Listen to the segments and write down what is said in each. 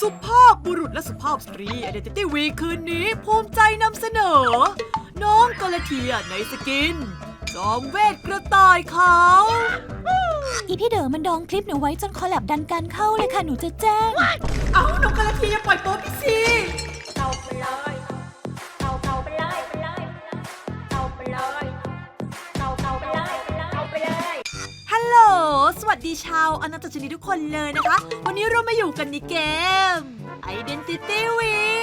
สุภาพบุรุษและสุภาพสตรี Identity Week คืนนี้ภูมิใจนำเสนอ น้องกาลาเทียในสกิน จอมเวทกระต่ายขาวอีพี่เด๋อมันดองคลิปหนูไว้จนคอลแลบดันการเข้าเลยค่ะ หนูจะแจ้ง เอา ชาวอนาตชนีทุกคนเลยนะคะ วันนี้เรามาอยู่กันในเกม Identity w e e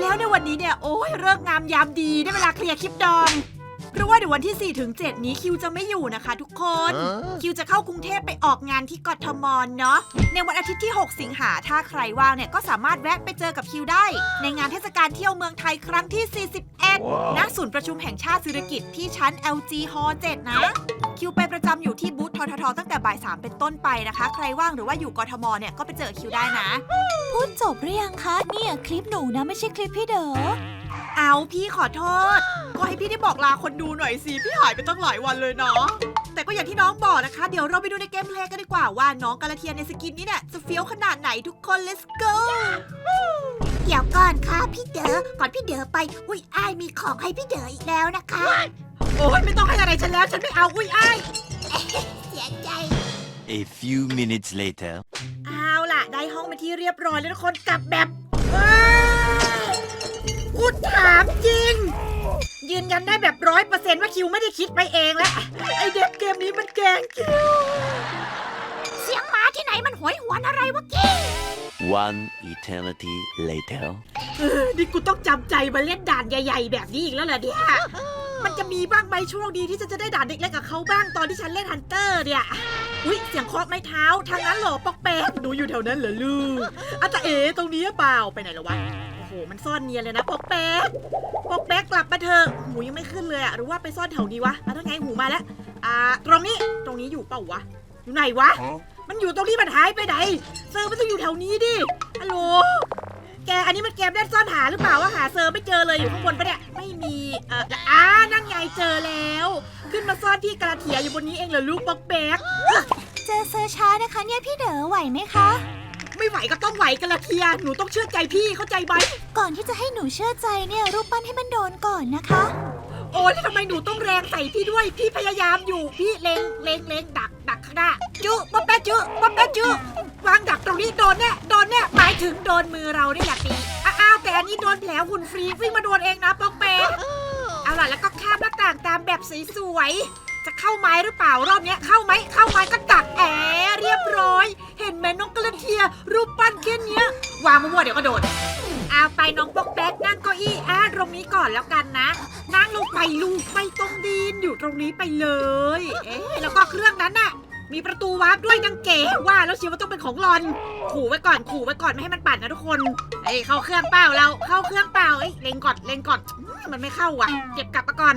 แล้วในวันนี้เนี่ย โอ้ยเลิกงามยามดีได้เวลาเคลียร์คลิปดอง เพราะว่าเดี๋ยววันที่ 4 ถึง 7 นี้คิวจะไม่อยู่นะคะทุกคน คิวจะเข้ากรุงเทพไปออกงานที่กทมเนาะ ในวันอาทิตย์ที่ 6 สิงหาถ้าใครว่างเนี่ยก็สามารถแวะไปเจอกับคิวได้ ในงานเทศกาลเที่ยวเมืองไทยครั้งที่ 41 ณ ศูนย์ประชุมแห่งชาติสิริกิติ์ที่ชั้น LG Hall 7 นะ คิวไปประจำอยู่ที่บูธทททตั้งแต่บ่าย 3 เป็นต้นไปนะคะ ใครว่างหรือว่าอยู่กทมเนี่ยก็ไปเจอคิวได้นะ พูดจบหรือยังคะเนี่ยคลิปหนูนะไม่ใช่คลิปพี่เด๋อ เอาพี่ขอโทษ ก็ให้พี่ได้บอกลาคนดูหน่อยสิพี่หายไปตั้งหลายวันเลยเนาะแต่ก็อย่างที่น้องบอกนะคะ เดี๋ยวเราไปดูในเกมเพลย์กันดีกว่าว่าน้องกาลาเทียในสกินนี้เนี่ยจะเฟี้ยวขนาดไหนทุกคน let's go เดี๋ยวก่อนค่ะพี่เด๋อก่อนพี่เด๋อไป อุ้ยอ้ายมีของให้พี่เด๋ออีกแล้วนะคะ โอ้ยไม่ต้องให้อะไรฉันแล้วฉันไม่เอาอุ้ยอ้าย เสียใจ A few minutes later. เอาล่ะ ได้ห้องมาที่เรียบร้อยแล้วทุกคนกลับแบบ นยันได้แบบร้อยเปอร์เซนต์ว่าคิวไม่ได้คิดไปเองแล้วไอเด็กเกมนี้มันแกล้งคิว เสียงหมาที่ไหนมันหวยหวนอะไรวะกี้ One eternity later. เออนี่กูต้องจำใจมาเล่นด่านใหญ่ ๆ แบบนี้อีกแล้วเหรอเนี่ย มันจะมีบ้างไหมช่วงดีที่ฉันจะได้ด่านเล็กๆกับเขาบ้างตอนที่ฉันเล่นฮันเตอร์เนี่ย อุ้ยเสียงเคาะไม้เท้า ทางนั้นเหรอปอกแป๊กหนูอยู่แถวนั้นเหรอลูกอาตาเอ๋ตรงนี้หรือเปล่า ไปไหนแล้ววะโอ้โหมันซ่อนเนียนเลยนะปอกแป๊กปอกแป๊กกลับมาเถอะหูยังไม่ขึ้นเลยอะหรือว่าไปซ่อนแถวนี้วะอะถ้าไงหูมาแล้วอ่าตรงนี้ตรงนี้อยู่เปล่าวะอยู่ไหนวะ มันอยู่ตรงที่มันหายไปไหนเซอร์มันต้องอยู่แถวนี้ดิฮัลโหลแกอันนี้มันเกมเล่นซ่อนหาหรือเปล่าวะหาเซอร์ไม่เจอเลยอยู่ข้างบนปะเนี่ยไม่มีเอ่ออ่านั่นไงเจอแล้ว ขึ้นมาซ่อนที่กระเทียอยู่บนนี้เองเหรอลูกป๊อกแป๊กเจอเซอร์ช้านะคะเนี่ยพี่เด๋อไหวไหมคะ ไม่ไหวก็ต้องไหวกระเทียหนูต้องเชื่อใจพี่เข้าใจไหมก่อนที่จะให้หนูเชื่อใจเนี่ยรูปปั้นให้มันโดนก่อนนะคะ โอ้ยแล้วทำไมหนูต้องแรงใส่พี่ด้วย พี่พยายามอยู่พี่เลงเลงเลงดักดักข้างหน้าจุป๊อปแป๊ะจุป๊อปแป๊ะจุวางดักตรงนี้โดนแน่โดนแน่หมายถึงโดนมือเราได้แหละตีอ้าวแต่อันนี้โดนแผลหุ่นฟรีวิ่งมาโดนเองนะป๊อกแป๊ะเอาล่ะแล้วก็ข้ามหน้าต่างตามแบบสวยๆ จะเข้าไม้หรือเปล่ารอบเนี้ยเข้าไหมเข้าไม้ก็ดักแอเรียบร้อย เห็นไหมน้องกระเทียรูปปั้นแค่เนี้ยวางมั่วๆเดี๋ยวก็โดนเอาไปน้องปอกแป๊กนั่งเก้าอี้อะตรงนี้ก่อนแล้วกันนะ นั่งลงไปลูกไม่ต้องดินอยู่ตรงนี้ไปเลย เอ๊ะแล้วก็เครื่องนั้นน่ะ มีประตูวาร์ปด้วยนังเก๋ว่าแล้วเชียวว่าต้องเป็นของหลอน ขู่ไว้ก่อนขู่ไว้ก่อนไม่ให้มันปั่นนะทุกคนเอ้ยเข้าเครื่องเปล่าเราเข้าเครื่องเปล่าเอ้ยเล็งก่อนเล็งก่อนอื้อมันไม่เข้าว่ะ เก็บกลับมาก่อน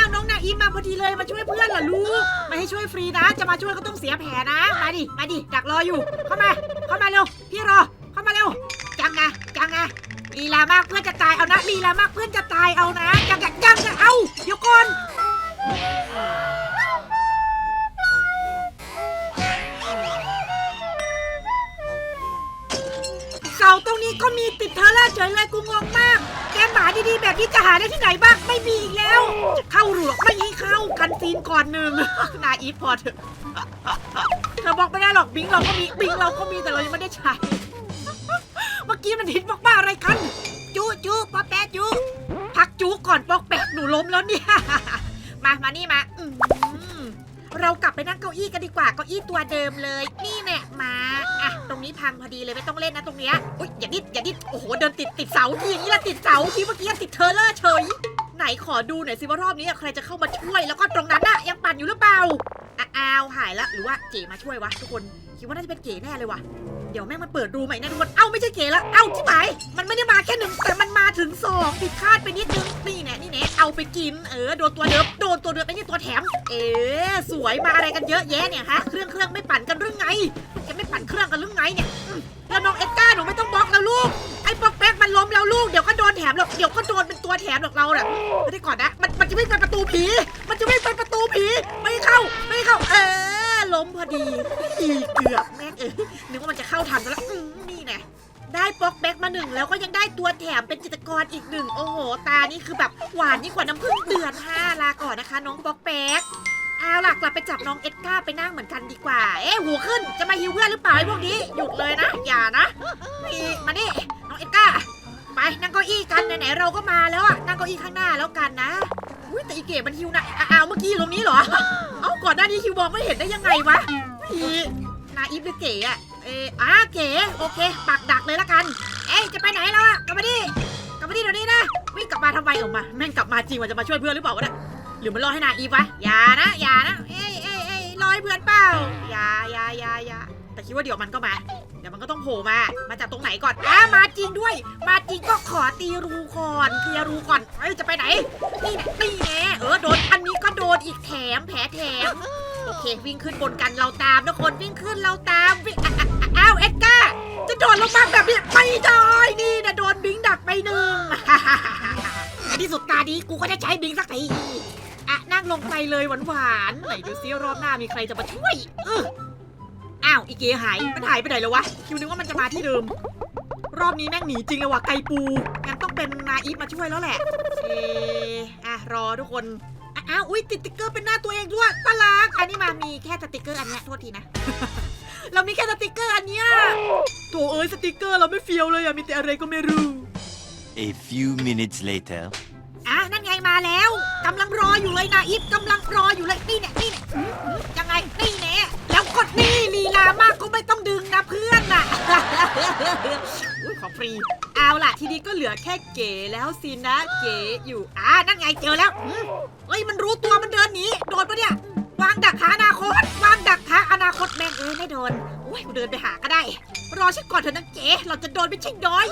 าวน้องนาอีมมาพอดีเลยมาช่วยเพื่อนเหรอลูกไม่ให้ช่วยฟรีนะ จะมาช่วยก็ต้องเสียแผลนะ มาดิมาดิดักรออยู่ เข้ามา เข้ามาเร็วพี่รอ เข้ามาเร็ว จังไงจังไงลีลามากเพื่อนจะตายเอานะลีลามากเพื่อนจะตายเอานะจังไงจังไงเอาเดี๋ยวก่อนเสาตรงนี้ก็มีติดเทอร์เลอร์เฉยเลยกูงงมาก แกหมาดีๆแบบนี้จะหาได้ที่ไหนบ้างไม่มีอีกแล้ว เข้าหรอกไม่ให้เข้ากันซีนก่อนหนึ่งนาอีฟพอเถอะเธอบอกไม่ได้หรอกบิงเราก็มีบิงเราก็มีแต่เรายังไม่ได้ใช้ เมื่อกี้มันฮิตมากๆอะไรกันจู้จู้ป๊อปแป๊ะจู้พักจู้ก่อนป๊อกแป๊กหนูล้มแล้วเนี่ย มามานี่มาอืม เรากลับไปนั่งเก้าอี้กันดีกว่าเก้าอี้ตัวเดิมเลย นี่แน่มาอะตรงนี้พังพอดีเลยไม่ต้องเล่นนะตรงเนี้ยอุ้ยอย่าดิดอย่าดิดโอ้โหเดินติดติดเสาทีอย่างนี้ละติดเสาทีเมื่อกี้ติดเทอร์เลอร์เฉยไหนขอดูหน่อยสิว่ารอบนี้ใครจะเข้ามาช่วย แล้วก็ตรงนั้นอะยังปั่นอยู่หรือเปล่าอะอ้าวหายละหรือว่าเก๋มาช่วยวะทุกคนคิดว่าน่าจะเป็นเก๋แน่เลยวะ เดี๋ยวแม่งมันเปิดรูใหม่แน่ทุกคน เอ้าไม่ใช่เก๋ละเอ้าที่ไหนมันไม่ได้มาแค่หนึ่งแต่มันมาถึงสองผิดคาดไปนิดนึง นี่แน่นี่แน่เอาไปกิน เออโดนตัวเดิมโดนตัวเดิมไอ้นี่ตัวแถม เอ๋สวยมาอะไรกันเยอะแยะเนี่ยฮะ เครื่องเครื่องไม่ปั่นกันหรือไงจะไม่ปั่นเครื่องกันหรือไงเนี่ยแล้วน้องเอ็ดก้าหนูไม่ต้องบล็อกแล้วลูก ไอ้ป๊อกแป๊กมันล้มแล้วลูก เดี๋ยวก็โดนแถมหรอก เดี๋ยวก็โดนเป็นตัวแถมหรอกเราน่ะไม่ได้ก่อนนะ มันมันจะวิ่งไปประตูผี มันจะวิ่งไปประตูผี ไม่เข้า ไม่เข้า เออ ล้มพอดีอีเกือบแม่งเออนึกว่ามันจะเข้าทันซะแล้วอืมนี่นี่แน่ได้ป๊อกแบ็กมาหนึ่งแล้วก็ยังได้ตัวแถมเป็นจิตรกรอีกหนึ่งโอ้โห ตานี่คือแบบหวานยิ่งกว่าน้ำผึ้งเดือนห้าลาก่อนนะคะ น้องป๊อกแบ็กเอาล่ะกลับไปจับน้องเอ็ดก้าไปนั่งเหมือนกันดีกว่า เอ๊ะหูขึ้นจะมาฮิวเพื่อนหรือเปล่าไอ้พวกนี้หยุดเลยนะ อย่านะนี่มานี่น้องเอ็ดก้า ไปนั่งเก้าอี้กันไหนๆเราก็มาแล้วอะนั่งเก้าอี้ข้างหน้าแล้วกันนะ อุ้ยแต่อีเก๋มันฮิวนะอ้าวเมื่อกี้อยู่ตรงนี้เหรอ ก่อนหน้านี้ฮิวมองไม่เห็นได้ยังไงวะอีนาอีฟหรือเก๋อะเอออ่าเก๋โอเคปักดักเลยละกัน เอ้ยจะไปไหนแล้วอะกลับมาดิกลับมาดิเดี๋ยวนี้นะวิ่งกลับมาทำไมออกมาแม่งกลับมาจริงว่าจะมาช่วยเพื่อนหรือเปล่าวะเนี่ยหรือมันรอให้นาอีฟวะอย่านะอย่านะเอ้ยเอ้ยเอ้ยรอให้เพื่อนเปล่าอย่าอย่าอย่าอย่าแต่คิดว่าเดี๋ยวมันก็มาเดี๋ยวมันก็ต้องโผล่มา มาจากตรงไหนก่อนอ้ามาจริงด้วย มาจริงก็ขอตีรูก่อนเคลียรูก่อนเอ้ยจะไปไหนนี่แน่นี่แน่เออโดนอันนี้ก็โดน มแผลแถม โอเค วิ่งขึ้นบนกันเราตามทุกคนวิ่งขึ้นเราตามวิ่งอะอะอะอ้าวเอ็ดก้าจะโดนลงมาแบบนี้ไม่ได้นี่นะโดนบิงดักไปหนึ่ง ในที่สุดตาดีกูก็จะใช้บิงสักทีอะนั่งลงไปเลยหวานๆไหนดูซิรอบหน้ามีใครจะมาช่วยอื้ออ้าวอีเกหายมันหายไปไหนแล้ววะคิวนึกว่ามันจะมาที่เดิม รอบนี้แม่งหนีจริงเลยว่ะไกปูงั้นต้องเป็นนาอีฟมาช่วยแล้วแหละเอออะรอทุกคน อะอ้าวอุ้ยติดสติ๊กเกอร์เป็นหน้าตัวเองด้วยตาลักอันนี้มามีแค่สติ๊กเกอร์อันเนี้ยโทษทีนะ เรามีแค่สติ๊กเกอร์อันเนี้ยโถเอ้ยสติ๊กเกอร์เราไม่เฟี้ยวเลยอะมีแต่อะไรก็ไม่รู้ A few minutes later. อะนั่นไงมาแล้วกำลังรออยู่เลยนาอีฟกำลังรออยู่เลยนี่เนี่ยนี่เนี่ยอื้อหือยังไงนี่แน่แล้วกดนี่ลีลามากก็ไม่ต้องดึงนะเพื่อนน่ะอุ้ย ของฟรี เอาล่ะ ทีนี้ก็เหลือแค่เก๋แล้วสินะ เก๋อยู่อ่านั่นไงเจอแล้วอืมเฮ้ยมันรู้ตัวมันเดินหนีโดนปะเนี่ยวางดักหาอนาคต วางดักหาอนาคตแม่งเอ้ยไม่โดนโอ้ยกูเดินไปหาก็ได้ รอฉันก่อนเถอะนะเก๋เราจะโดนไม่ใช่น้อย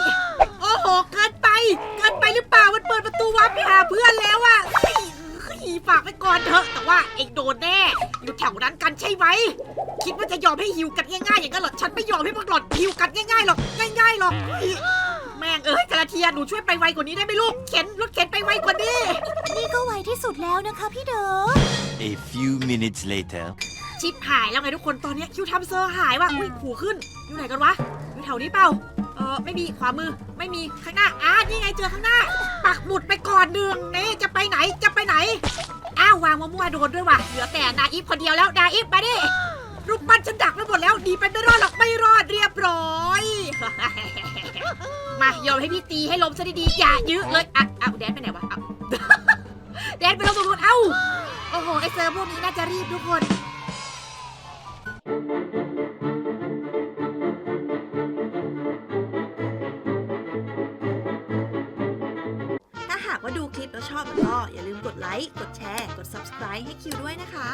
โอ้โหเกินไป เกินไปหรือเปล่ามันเปิดประตูวาร์ปไปหาเพื่อนแล้วอะเฮ้ยเฮ้ยฝากไว้ก่อนเถอะแต่ว่าเองโดนแน่ อยู่แถวนั้น ช่ไหม คิดว่าจะยอมให้หิวกันง่ายๆอย่างนั้นเหรอ ฉันไม่ยอมให้พวกหล่อนหิวกันง่ายๆหรอก ง่ายๆหรอกเฮ้ยแม่งเอ้ยกระเทียหนูช่วยไปไวกว่านี้ได้ไหมลูก เข็นรถเข็นไปไวกว่านี้ นี่ก็ไวที่สุดแล้วนะคะพี่เด๋อ A few minutes later. ชิปหายแล้วไงทุกคน ตอนเนี้ยคิวทำเซอร์หายว่ะ อุ้ยผูขึ้น อยู่ไหนกันวะ อยู่แถวนี้เปล่า เออไม่มีขวามือ ไม่มีข้างหน้า อ่านี่ไงเจอข้างหน้า ปักหมุดไปก่อนหนึ่งนี่จะไปไหน จะไปไหน อ้าววางมั่วๆโดนด้วยว่ะเหลือแต่นาอีฟคนเดียวแล้วนาอีฟมาดิรูปปั้นฉันดักไปหมดแล้วดีไปไม่รอดหรอกไม่รอดเรียบร้อย มายอมให้พี่ตีให้ล้มซะดีๆอย่ายื้อเลยอะอ้าวแดนไปไหนวะอ้าวแดนไปลงตรงนู้นเอ้าโอ้โหไอเซอร์พวกนี้น่าจะรีบทุกคน ว่าดูคลิปแล้วชอบแล้วก็อย่าลืมกดไลค์ กดแชร์ กด subscribe ให้คิวด้วยนะคะ